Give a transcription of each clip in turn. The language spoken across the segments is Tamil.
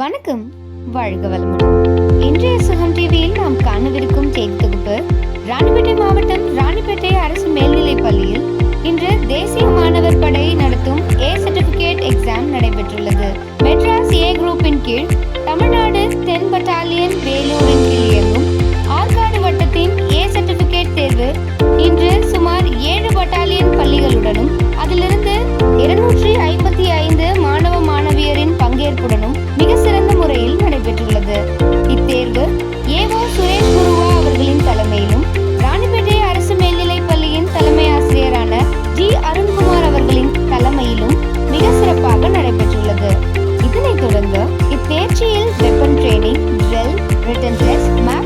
வணக்கம் வாழ்க வளமுடன். இன்றைய சுகம் டிவியில் நாம் காணவிருக்கும் செய்தி தொகுப்பு ராணிப்பேட்டை மாவட்டம் ராணிப்பேட்டை அரசு மேல்நிலைப் பள்ளியில் இன்று தேசிய மாணவர் படை நடத்தும் ஏ சர்டிபிகேட் எக்ஸாம் நடைபெற்றுள்ளது. மெட்ராஸ் ஏ குரூப்பின் கீழ் தமிழ்நாடு தென் பட்டாலியன் வேலூரின் கீழ் இயங்கும் ஆற்காடு வட்டத்தின் ஏ சர்டிபிகேட் தேர்வு இன்று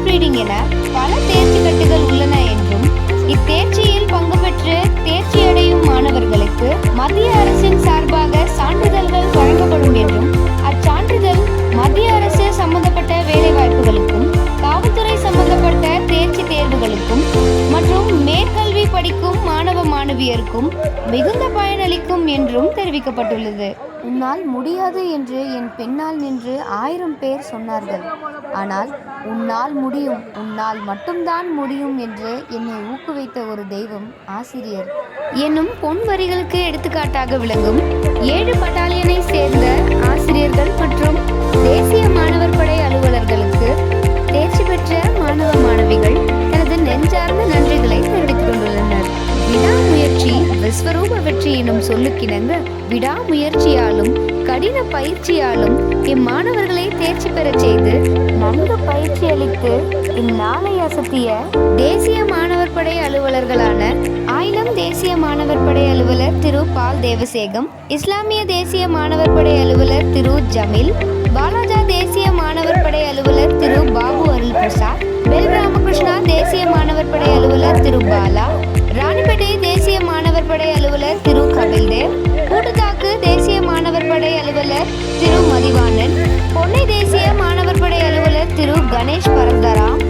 ப்ரீடிங் ரீடிங் என பல தேர்ச்சி கட்டுகள் உள்ளன என்றும் இத்தேர்ச்சியில் பங்கு பெற்று தேர்ச்சி அடையும் மாணவர்களுக்கு மத்திய அரசின் சார்பாக சான்றிதழ்கள் வழங்கப்படும் என்றும் அச்சான்றிதழ் மத்திய அரசு சம்பந்தப்பட்ட வேலைவாய்ப்புகளுக்கும் காவல்துறை சம்பந்தப்பட்ட தேர்ச்சி தேர்வுகளுக்கும் மற்றும் மேற்கல்வி படிக்கும் மாணவ மாணவியருக்கும் மிகுந்த பயனளிக்கும் என்றும் தெரிவிக்கப்பட்டுள்ளது. உன்னால் முடியாது என்று என் பெண்ணால் நின்று ஆயிரம் பேர் சொன்னார்கள். ஆனால் உன்னால் முடியும் உன்னால் மட்டும்தான் முடியும் என்று என்னை ஊக்குவித்த ஒரு தெய்வம் ஆசிரியர். என்னும் பொன் வரிகளுக்கு எடுத்துக்காட்டாக விளங்கும் ஏழு பட்டாலியனை சேர்ந்த ஆசிரியர்கள் மற்றும் தேசிய மாணவர் படை அலுவலர்களுக்கு தேர்ச்சி பெற்ற மாணவ மாணவிகள் தனது நெஞ்சார்ந்த நன்றிகளை தெரிவித்துக் கொண்டுள்ளனர். விடாமுயற்சி விஸ்வரூப வெற்றி எனும் சொல்லுக்கிணங்க விடாமுயற்சியாலும் கடின பயிற்சியாலும் இம்மாணவர்களை தேர்ச்சி பெறச் செய்து நன்கு பயிற்சி அளித்து இந்நாளை அசத்திய தேசிய மாணவர் படை அலுவலர்களான ஆயிலம் தேசிய மாணவர் படை அலுவலர் திரு பால் தேவசேகம் இஸ்லாமிய தேசிய மாணவர் படை அலுவலர் திரு ஜமீல் பாலாஜா தேசிய மாணவர் படை அலுவலர் திரு பாபு அருள் பிரசாத் பெல் ராமகிருஷ்ணா தேசிய மாணவர் படை அலுவலர் திரு பாலா அலுவலர் திரு மதிவாணன் பொன்னை தேசிய மாணவர் படை அலுவலர் திரு கணேஷ் பரந்தராம்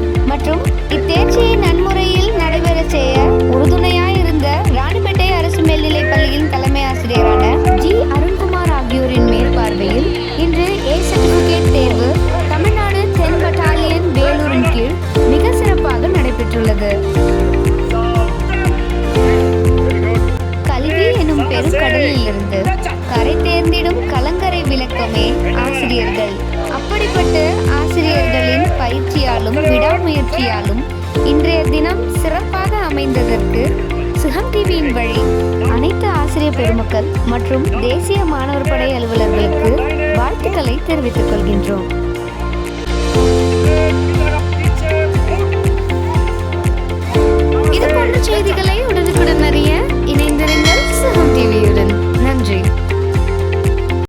விடாமுயற்சியாலும் இன்றைய தினம் சிறப்பாக அமைந்ததற்கு சுகம் டிவியின் வழி அனைத்து ஆசிரியர் பெருமக்கள் மற்றும் தேசிய மாணவர் படை அலுவலர்களுக்கு வாழ்த்துக்களை தெரிவித்துக் கொள்கின்றோம்.